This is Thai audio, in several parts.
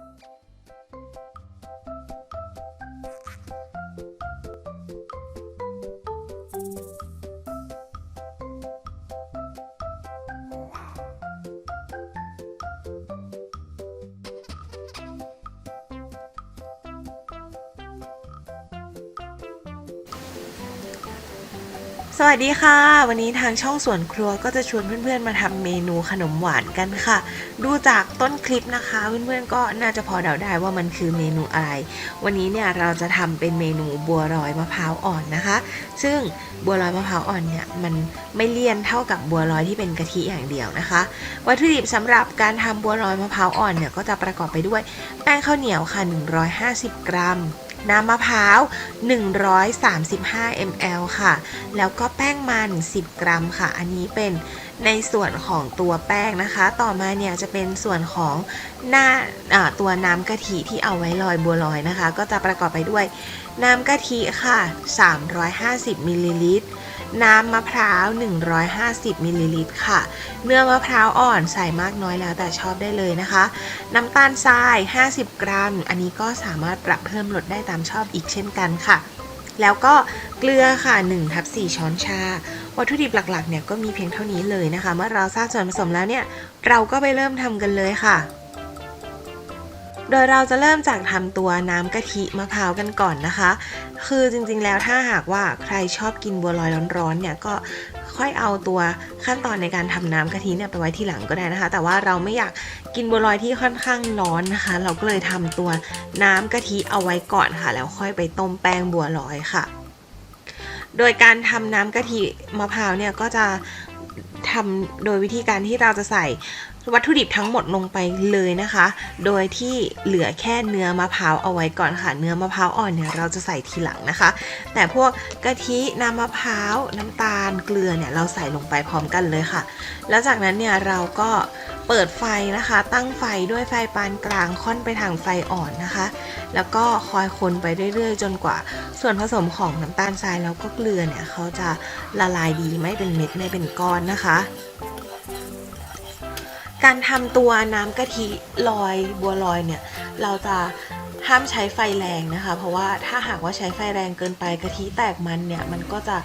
Música สวัสดีค่ะ วันนี้ทางช่องสวนครัวก็จะชวนเพื่อนๆมาทำเมนูขนมหวานกันค่ะ ดูจากต้นคลิปนะคะ เพื่อนๆก็น่าจะพอเดาได้ว่ามันคือเมนูอะไร วันนี้เนี่ยเราจะทำเป็นเมนูบัวลอยมะพร้าวอ่อนนะคะ ซึ่งบัวลอยมะพร้าวอ่อนเนี่ยมันไม่เลี่ยนเท่ากับบัวลอยที่เป็นกะทิอย่างเดียวนะคะ วัตถุดิบสำหรับการทำบัวลอยมะพร้าวอ่อนเนี่ยก็จะประกอบไปด้วยแป้งข้าวเหนียวค่ะ 150 กรัม น้ำมะพร้าว 135 ml ค่ะ แล้วก็แป้งมัน 10 กรัมค่ะ อันนี้เป็นในส่วนของตัวแป้งนะคะ ต่อมาเนี่ยจะเป็นส่วนของหน้าตัวน้ำกะทิที่เอาไว้ลอยบัวลอยนะคะ ก็จะประกอบไปด้วยน้ำกะทิค่ะ 350มิลลิลิตร น้ำมะพร้าว 150มิลลิลิตรค่ะ เนื้อมะพร้าวอ่อนใส่มากน้อยแล้วแต่ชอบได้เลยนะคะ น้ำตาลทราย 50 กรัม อันนี้ก็สามารถปรับเพิ่มลดได้ตามชอบอีกเช่นกันค่ะ แล้วก็เกลือค่ะ1ทับ4ช้อนชา วัตถุดิบหลักๆเนี่ยก็มีเพียงเท่านี้เลยนะคะ เมื่อเราทราบส่วนผสมแล้วเนี่ย เราก็ไปเริ่มทำกันเลยค่ะ โดยเราจะเริ่มจากทำตัวน้ำกะทิมะพร้าวกันก่อนนะคะ คือจริงๆแล้วถ้าหากว่าใครชอบกินบัวลอยร้อนๆเนี่ยก็ค่อยเอาตัวขั้นตอนในการทำน้ำกะทิเนี่ยไปไว้ที่หลังก็ได้นะคะ แต่ว่าเราไม่อยากกินบัวลอยที่ค่อนข้างร้อนนะคะ เราก็เลยทำตัวน้ำกะทิเอาไว้ก่อนค่ะ แล้วค่อยไปต้มแป้งบัวลอยค่ะ โดยการทำน้ำกะทิมะพร้าวเนี่ยก็จะ ทำโดยวิธีการที่เราจะใส่วัตถุดิบทั้งหมดลงไปเลยนะคะ โดยที่เหลือแค่เนื้อมะพร้าวเอาไว้ก่อนค่ะ เนื้อมะพร้าวอ่อนเนี่ยเราจะใส่ทีหลังนะคะ แต่พวกกะทิน้ำมะพร้าวน้ำตาลเกลือเนี่ยเราใส่ลงไปพร้อมกันเลยค่ะ แล้วจากนั้นเนี่ยเราก็ เปิดไฟนะคะ ตั้งไฟด้วยไฟปานกลางค่อนไปทางไฟอ่อนนะคะ แล้วก็คอยคนไปเรื่อยๆ จนกว่า ส่วนผสมของน้ำตาลทรายแล้วก็เกลือเนี่ยเขาจะละลายดีไม่เป็นเม็ดไม่เป็นก้อนนะคะการทำตัวน้ำกะทิลอยบัวลอยเนี่ย เราจะห้ามใช้ไฟแรงนะคะ เพราะว่าถ้าหากว่าใช้ไฟแรงเกินไปกะทิแตกมันเนี่ย มันก็จะ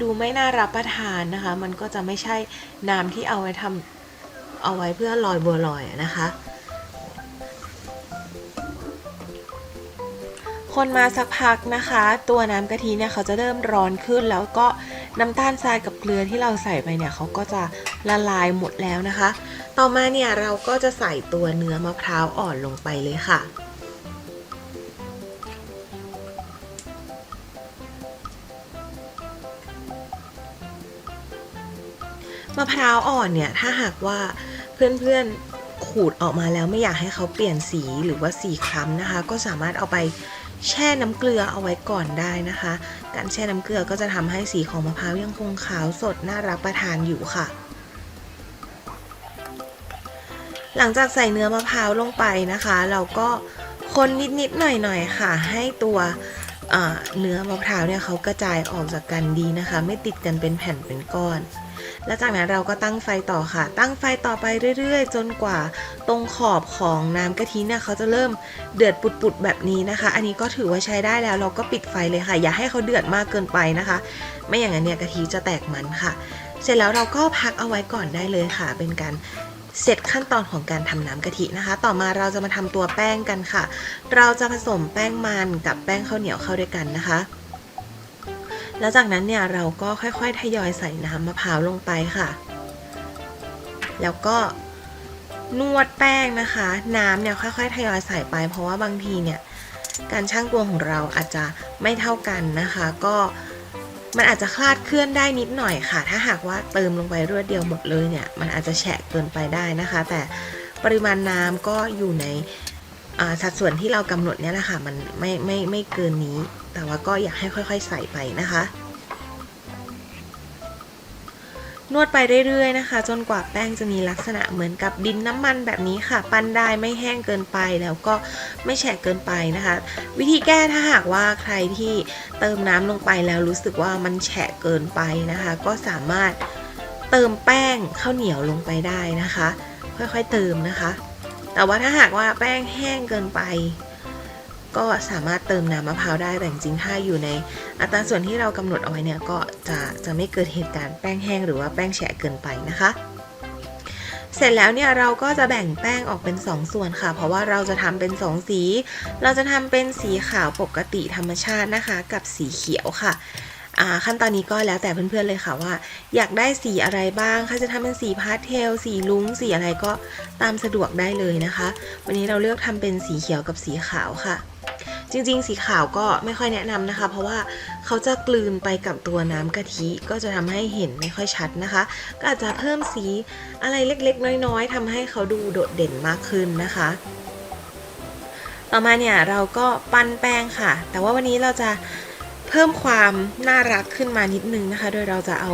ดูไม่น่ารับประทานนะคะ มันก็จะไม่ใช่น้ำที่เอาไว้ทำ เอาไว้เพื่อลอยบัวลอยนะคะ คนมาสักพักนะคะ ตัวน้ำกะทิเนี่ยเขาจะเริ่มร้อนขึ้น แล้วก็น้ำตาลทรายกับเกลือที่เราใส่ไปเนี่ยเขาก็จะละลายหมดแล้วนะคะ ต่อมาเนี่ยเราก็จะใส่ตัวเนื้อมะพร้าวอ่อนลงไปเลยค่ะ มะพร้าวอ่อนเนี่ยถ้าหากว่าเพื่อนๆขูดออกมาแล้วไม่อยากให้เขาเปลี่ยนสีหรือว่าสีคล้ำนะคะ ก็สามารถเอาไปแช่น้ำเกลือเอาไว้ก่อนได้นะคะ การแช่น้ำเกลือก็จะทำให้สีของมะพร้าวยังคงขาวสดน่ารับประทานอยู่ค่ะ หลังจากใส่เนื้อมะพร้าวลงไปนะคะ เราก็คนนิดๆหน่อยๆค่ะ ให้ตัวเอ่อเนื้อมะพร้าวเนี่ยเขากระจายออกจากกันดีนะคะ ไม่ติดกันเป็นแผ่นเป็นก้อน แล้วจากนั้นเราก็ตั้งไฟต่อค่ะ ตั้งไฟต่อไปเรื่อย ๆ จนกว่าตรงขอบของน้ำกะทิเนี่ยเขาจะเริ่มเดือดปุดๆแบบนี้นะคะ อันนี้ก็ถือว่าใช้ได้แล้วเราก็ปิดไฟเลยค่ะ อย่าให้เขาเดือดมากเกินไปนะคะ ไม่อย่างนั้นเนี่ยกะทิจะแตกมันค่ะ เสร็จแล้วเราก็พักเอาไว้ก่อนได้เลยค่ะ เป็นการเสร็จขั้นตอนของการทำน้ำกะทินะคะ ต่อมาเราจะมาทำตัวแป้งกันค่ะ เราจะผสมแป้งมันกับแป้งข้าวเหนียวเข้าด้วยกันนะคะ แล้วจากนั้นเนี่ยเราก็ค่อยๆ ทยอยใส่น้ำมะพร้าวลงไปค่ะ แล้วก็นวดแป้งนะคะ น้ำเนี่ยค่อยๆ ทยอยใส่ไป เพราะว่าบางทีเนี่ยการช่างตวงของเราอาจจะไม่เท่ากันนะคะ ก็มันอาจจะคลาดเคลื่อนได้นิดหน่อยค่ะ ถ้าหากว่าเติมลงไปรวดเดียวหมดเลยเนี่ยมันอาจจะแฉะเกินไปได้นะคะ แต่ปริมาณน้ำก็อยู่ในสัดส่วนที่เรากำหนดเนี่ยแหละค่ะมันไม่ไม่ไม่เกินนี้ แต่ว่าก็อยากให้ค่อยๆ ใส่ไปนะคะ นวดไปเรื่อยๆนะคะ จนกว่าแป้งจะมีลักษณะเหมือนกับดินน้ำมันแบบนี้ค่ะ ปั้นได้ไม่แห้งเกินไปแล้วก็ไม่แฉะเกินไปนะคะ วิธีแก้ถ้าหากว่าใครที่เติมน้ำลงไปแล้วรู้สึกว่ามันแฉะเกินไปนะคะ ก็สามารถเติมแป้งข้าวเหนียวลงไปได้นะคะ ค่อยๆเติมนะคะ แต่ว่าถ้าหากว่าแป้งแห้งเกินไป ก็สามารถเติมน้ำมะพร้าวได้แต่จริงๆถ้าอยู่ในอัตราส่วนที่เรากำหนดเอาไว้เนี่ยก็จะจะไม่เกิดเหตุการณ์แป้งแห้งหรือว่าแป้งแฉะเกินไปนะคะเสร็จแล้วเนี่ยเราก็จะแบ่งแป้งออกเป็น 2 ส่วนค่ะ เพราะว่าเราจะทำเป็น 2 สี เราจะทำเป็นสีขาวปกติธรรมชาตินะคะ กับสีเขียวค่ะอ่าขั้นตอนนี้ก็แล้วแต่เพื่อนๆเลยค่ะว่า อยากได้สีอะไรบ้างใครจะทำเป็นสีพาสเทล สีลุ้งสีอะไรก็ตามสะดวกได้เลยนะคะ วันนี้เราเลือกทำเป็นสีเขียวกับสีขาวค่ะ จริง ๆ สีขาวก็ไม่ค่อยแนะนำนะคะ เพราะว่าเขาจะกลืนไปกับตัวน้ำกะทิก็จะทำให้เห็นไม่ค่อยชัดนะคะ ก็อาจจะเพิ่มสีอะไรเล็กๆ น้อยๆทำให้เขาดูโดดเด่นมากขึ้นนะคะ ต่อมาเนี่ยเราก็ปั้นแป้งค่ะ แต่ว่าวันนี้เราจะ เพิ่มความน่ารักขึ้นมานิดนึงนะคะ โดยเราจะเอา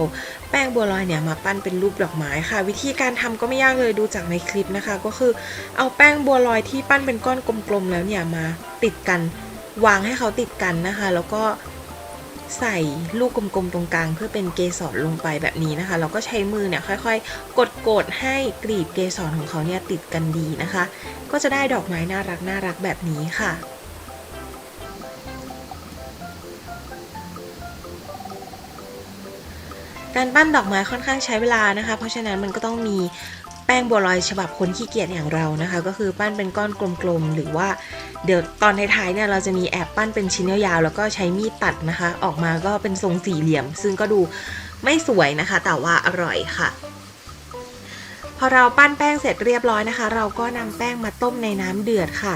แป้งบัวลอยเนี่ยมาปั้นเป็นรูปดอกไม้ค่ะ วิธีการทำก็ไม่ยากเลยดูจากในคลิปนะคะ ก็คือเอาแป้งบัวลอยที่ปั้นเป็นก้อนกลมๆแล้วเนี่ยมาติดกันวางให้เขาติดกันนะคะ แล้วก็ใส่ลูกกลมๆตรงกลาง เพื่อเป็นเกสรลงไปแบบนี้นะคะ เราก็ใช้มือเนี่ยค่อยๆ กดๆให้กลีบเกสรของเขาเนี่ยติดกันดีนะคะ ก็จะได้ดอกไม้น่ารักน่ารักแบบนี้ค่ะ การปั้นดอกไม้ค่อนข้างใช้เวลานะคะ เพราะฉะนั้นมันก็ต้องมีแป้งบัวลอยฉบับคนขี้เกียจอย่างเรานะคะ ก็คือปั้นเป็นก้อนกลมๆหรือว่าเดี๋ยวตอนท้ายๆเนี่ยเราจะมีแอบปั้นเป็นชิ้นยาวๆแล้วก็ใช้มีดตัดนะคะ ออกมาก็เป็นทรงสี่เหลี่ยม ซึ่งก็ดูไม่สวยนะคะ แต่ว่าอร่อยค่ะ พอเราปั้นแป้งเสร็จเรียบร้อยนะคะ เราก็นำแป้งมาต้มในน้ำเดือดค่ะ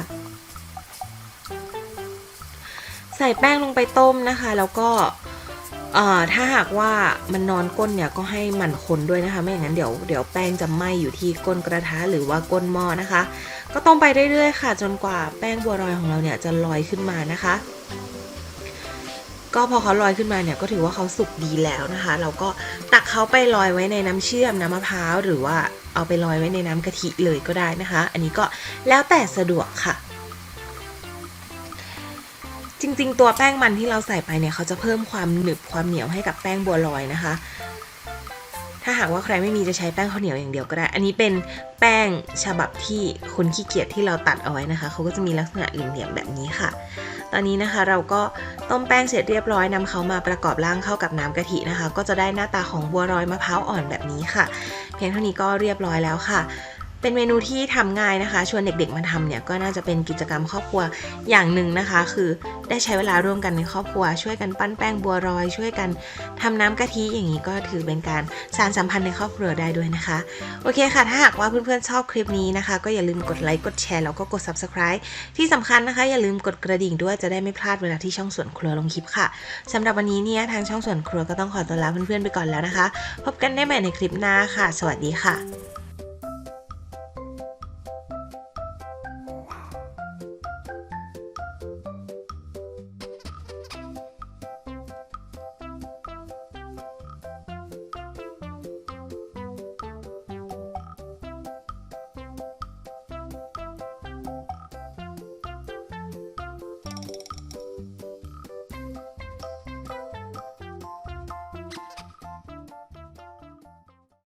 ใส่แป้งลงไปต้มนะคะ แล้วก็ ถ้าหากว่ามันนอนก้นเนี่ยก็ให้หมั่นคนด้วยนะคะ ไม่อย่างนั้นเดี๋ยวเดี๋ยวแป้งจะไหม้อยู่ที่ก้นกระทะหรือว่าก้นหม้อนะคะ ก็ต้มไปเรื่อยๆค่ะ จนกว่าแป้งบัวลอยของเราเนี่ยจะลอยขึ้นมานะคะ ก็พอเขาลอยขึ้นมาเนี่ยก็ถือว่าเขาสุกดีแล้วนะคะ เราก็ตักเขาไปลอยไว้ในน้ำเชื่อมน้ำมะพร้าวหรือว่าเอาไปลอยไว้ในน้ำกะทิเลยก็ได้นะคะ อันนี้ก็แล้วแต่สะดวกค่ะ ริง ๆ ตัวแป้งมันที่เราใส่ไปเนี่ยเขาจะเพิ่มความหนึบความเหนียวให้กับแป้งบัวลอยนะคะ ถ้าหากว่าใครไม่มีจะใช้แป้งข้าวเหนียวอย่างเดียวก็ได้ อันนี้เป็นแป้งฉบับที่คนขี้เกียจที่เราตัดเอาไว้นะคะเขาก็จะมีลักษณะเหลี่ยมๆแบบนี้ค่ะ ตอนนี้นะคะเราก็ต้มแป้งเสร็จเรียบร้อยนำเขามาประกอบร่างเข้ากับน้ำกะทินะคะ ก็จะได้หน้าตาของบัวลอยมะพร้าวอ่อนแบบนี้ค่ะ เพียงเท่านี้ก็เรียบร้อยแล้วค่ะ เป็นเมนูที่ทำง่ายนะคะชวนเด็กๆมาทำเนี่ยก็น่าจะเป็นกิจกรรมครอบครัวอย่างหนึ่งนะคะ คือได้ใช้เวลาร่วมกันในครอบครัว ช่วยกันปั้นแป้งบัวลอย ช่วยกันทำน้ำกะทิอย่างนี้ก็ถือเป็นการสานสัมพันธ์ในครอบครัวได้ด้วยนะคะ โอเคค่ะ ถ้าหากว่าเพื่อนๆชอบคลิปนี้นะคะ ก็อย่าลืมกดไลค์กดแชร์แล้วก็กด subscribe ที่สำคัญนะคะ อย่าลืมกดกระดิ่งด้วยจะได้ไม่พลาดเวลาที่ช่องสวนครัวลงคลิปค่ะสำหรับวันนี้เนี่ยทางช่องสวนครัวก็ต้องขอตัวลาเพื่อนๆไปก่อนแล้วนะคะ พบกันได้ใหม่ในคลิปหน้าค่ะ สวัสดีค่ะ